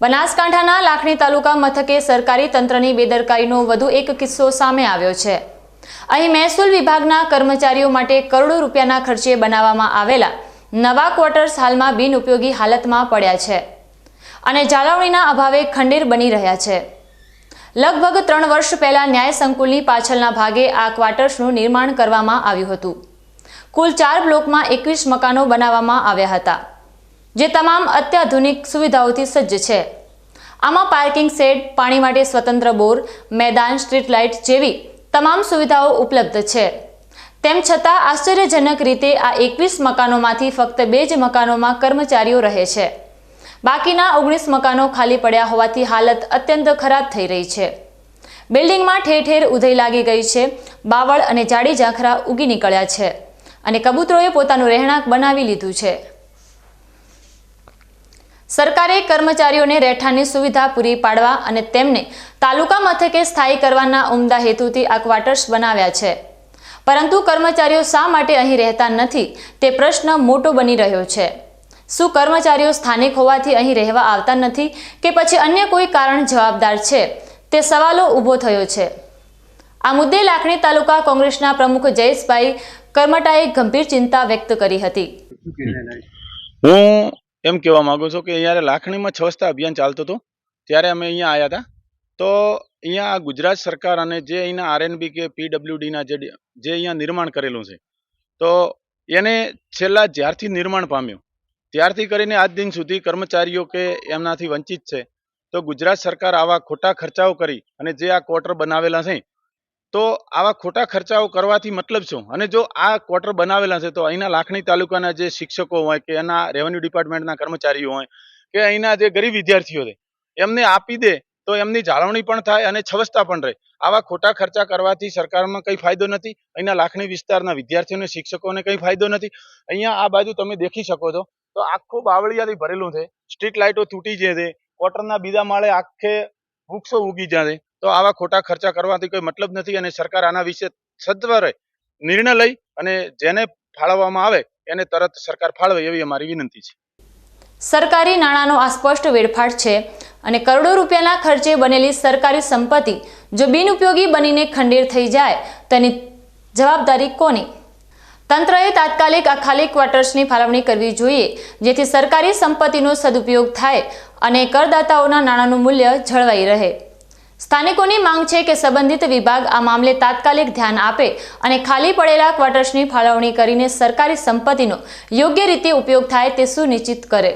બનાસકાંઠાના લાખણી તાલુકા મથકે સરકારી તંત્રની બેદરકારીનો વધુ એક કિસ્સો સામે આવ્યો છે. અહીં મહેસૂલ વિભાગના કર્મચારીઓ માટે કરોડો રૂપિયાના ખર્ચે બનાવવામાં આવેલા નવા ક્વાર્ટર્સ હાલમાં બિનઉપયોગી હાલતમાં પડ્યા છે અને જાળવણીના અભાવે ખંડેર બની રહ્યા છે. લગભગ ત્રણ વર્ષ પહેલા ન્યાય સંકુલની પાછળના ભાગે આ ક્વાર્ટર્સનું નિર્માણ કરવામાં આવ્યું હતું. કુલ ચાર બ્લોકમાં એકવીસ મકાનો બનાવવામાં આવ્યા હતા. જે તમામ અત્યાધુનિક સુવિધાઓથી સજ્જ છે. આમાં પાર્કિંગ શેડ પાણી માટે સ્વતંત્ર બોર, મેદાન, સ્ટ્રીટ લાઇટ જેવી તમામ સુવિધાઓ ઉપલબ્ધ છે. તેમ છતાં આશ્ચર્યજનક રીતે આ એકવીસ મકાનોમાંથી ફક્ત બે જ મકાનોમાં કર્મચારીઓ રહે છે. બાકીના ઓગણીસ મકાનો ખાલી પડ્યા હોવાથી હાલત અત્યંત ખરાબ થઈ રહી છે. બિલ્ડિંગમાં ઠેર ઠેર ઉધઈ લાગી ગઈ છે, બાવળ અને જાડી ઝાંખરા ઉગી નીકળ્યા છે અને કબૂતરોએ પોતાનું રહેણાંક બનાવી લીધું છે. સરકારે કર્મચારીઓને રહેઠાણની સુવિધા પૂરી પાડવા અને તેમને તાલુકા મથકે સ્થાયી કરવાના ઉમદા હેતુથી આ ક્વાર્ટર્સ બનાવ્યા છે. પરંતુ કર્મચારીઓ શા માટે અહીં રહેતા નથી તે પ્રશ્ન મોટો બની રહ્યો છે. શું કર્મચારીઓ સ્થાનિક હોવાથી અહીં રહેવા આવતા નથી કે પછી અન્ય કોઈ કારણ જવાબદાર છે? તે સવાલો ઊભો થયો છે. આ મુદ્દે લાખણી તાલુકા કોંગ્રેસના પ્રમુખ જયેશભાઈ કરમટાએ ગંભીર ચિંતા વ્યક્ત કરી હતી. હું એમ કહેવા માંગુ છું કે અહીંયા લાખણીમાં છવસ્તા અભિયાન ચાલતું હતું, ત્યારે અમે અહીંયા આવ્યા હતા. તો અહીંયા ગુજરાત સરકાર અને જે અહીંના આરએનબી કે પીડબ્લ્યુડીના જે જે અહીંયા નિર્માણ કરેલું છે, તો એને છેલ્લા જ્યારથી નિર્માણ પામ્યું. ત્યારથી કરીને આજ દિન સુધી કર્મચારીઓ કે એમનાથી વંચિત છે. તો ગુજરાત સરકાર આવા ખોટા ખર્ચાઓ કરી અને જે આ ક્વાર્ટર બનાવેલા છે તો આવા ખોટા ખર્ચાઓ કરવાથી મતલબ શું? અને જો આ ક્વાર્ટર બનાવેલા છે, તો અહીંના લાખણી તાલુકાના જે શિક્ષકો હોય કે એના રેવન્યુ ડિપાર્ટમેન્ટના કર્મચારીઓ હોય કે અહીંના જે ગરીબ વિદ્યાર્થીઓ છે, એમને આપી દે તો એમની જાળવણી પણ થાય અને છવસતા પણ રહે. આવા ખોટા ખર્ચા કરવાથી સરકારમાં કંઈ ફાયદો નથી, અહીંના લાખણી વિસ્તારના વિદ્યાર્થીઓને, શિક્ષકોને કંઈ ફાયદો નથી. અહીંયા આ બાજુ તમે દેખી શકો છો. તો આખું બાવળિયાથી ભરેલું છે. સ્ટ્રીટ લાઇટો તૂટી જાય છે. ક્વાર્ટરના બીજા માળે આખે વૃક્ષો ઉગી જાય છે. તો આવા ખોટા ખર્ચા કરવાથી કોઈ મતલબ નથી અને સરકાર આના વિશે સત્વરે નિર્ણય લઈ અને જેને ફાળવવામાં આવે એને તરત સરકાર ફાળવે એવી અમારી વિનંતી છે. સરકારી નાણાંનો આ સ્પષ્ટ વેડફાટ છે અને કરોડો રૂપિયાના ખર્ચે બનેલી સરકારી સંપત્તિ જો બિનઉપયોગી બનીને ખંડેર થઈ જાય, તેની જવાબદારી કોની? તંત્રએ તાત્કાલિક આ ખાલી ક્વાર્ટર્સની ફાળવણી કરવી જોઈએ, જેથી સરકારી સંપત્તિનો સદુપયોગ થાય અને કરદાતાઓના નાણાંનું મૂલ્ય જળવાઈ રહે. સ્થાનિકોની માંગ છે કે સંબંધિત વિભાગ આ મામલે તાત્કાલિક ધ્યાન આપે અને ખાલી પડેલા ક્વાર્ટર્સની ફાળવણી કરીને સરકારી સંપત્તિનો યોગ્ય રીતે ઉપયોગ થાય તે સુનિશ્ચિત કરે.